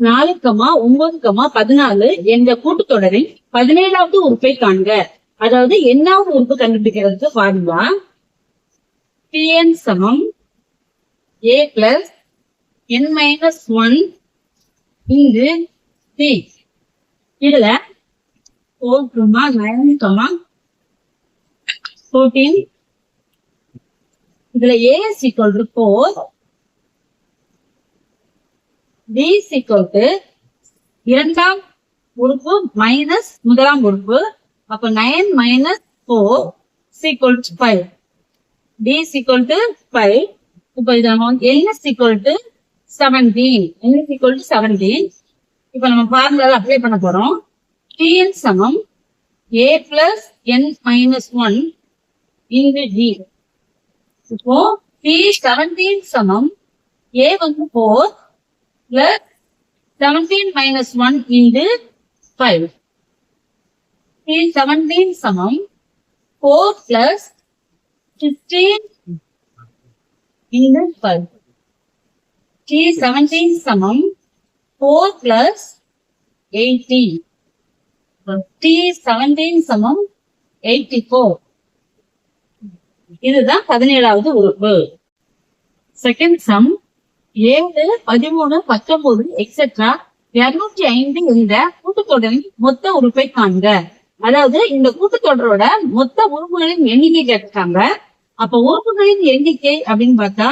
நாலு கமா ஒன்பது கமா பதினாலு என்ற கூட்டுத்தொடரின் பதினேழாவது உறுப்பை காண்க. அதாவது என்னாவது உறுப்பு கண்டுபிடிக்கிறதுக்கு ஃபார்முலா பிஎன் சமம் A plus N minus one இங்கு சி இதுல four comma nine comma fourteen இதுல A S equal to four P is to இரண்டாம் உறுப்பு மைனஸ் முதலாம் உறுப்பு. அப்ப nine minus four is equal to five D is equal to five இப்போ இது நம்ம வந்து n to seventeen n is equal to seventeen இப்போ நம்ம ஃபார்முலா அப்ளை பண்ண போறோம். டிஎன் சமம் A plus N minus one into D இப்போ டி செவன்டீன் சமம். ஏ வந்து four plus seventeen minus one into five T seventeen சமம். Four plus fifteen into five T seventeen சமம். Four plus eighty T seventeen சமம். Eighty four இதுதான் பதினேழாவது உறுப்பு second sum ஏழு பதிமூணு பத்தொன்பது எக்ஸெட்ரா இருநூற்றி ஐந்து என்ற கூட்டுத்தொடரின் மொத்த உறுப்பை காண்க. அதாவது இந்த கூட்டுத்தொடரோட மொத்த உறுப்புகளின் எண்ணிக்கை கேட்டிருக்காங்க. அப்ப உறுப்புகளின் எண்ணிக்கை அப்படின்னு பார்த்தா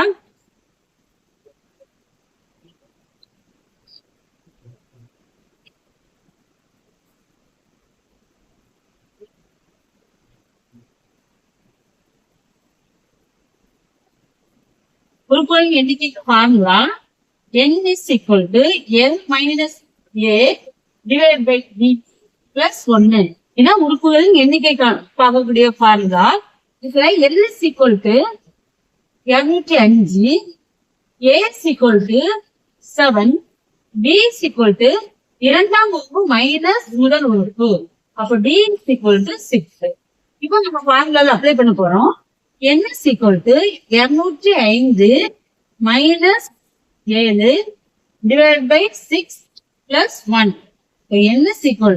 உறுப்புகளின் எண்ணிக்கைக்கு formula N is equal to L minus A divide by b plus 1 இதான் உறுப்புகளின் எண்ணிக்கை பார்க்கக்கூடிய ஃபார்முலா இதுல எல் இஸ் equal டு இருநூற்றி அஞ்சு A is equal equal seven P is equal இரண்டாம் உறுப்பு மைனஸ் முதல் உறுப்பு. அப்ப D is equal to six இப்போ நம்ம ஃபார்முலால அப்ளை பண்ண போறோம். என்ன சீக்வல் டு இருநூற்றி ஐந்து மைனஸ் ஏழு divide by six plus one இப்போ is equal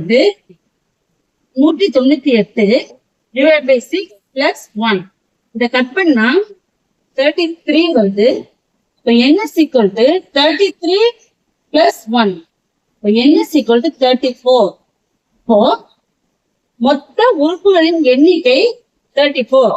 நூற்றி தொண்ணூத்தி எட்டு divide by six plus one இதை கட் பண்ணா தேர்ட்டி த்ரீ வருது இப்போ என்ன is equal to thirty three plus one இப்போ என்ன சீக்வல் டு தேர்ட்டி ஃபோர் இப்போ மொத்த உறுப்புகளின் எண்ணிக்கை தேர்ட்டி ஃபோர்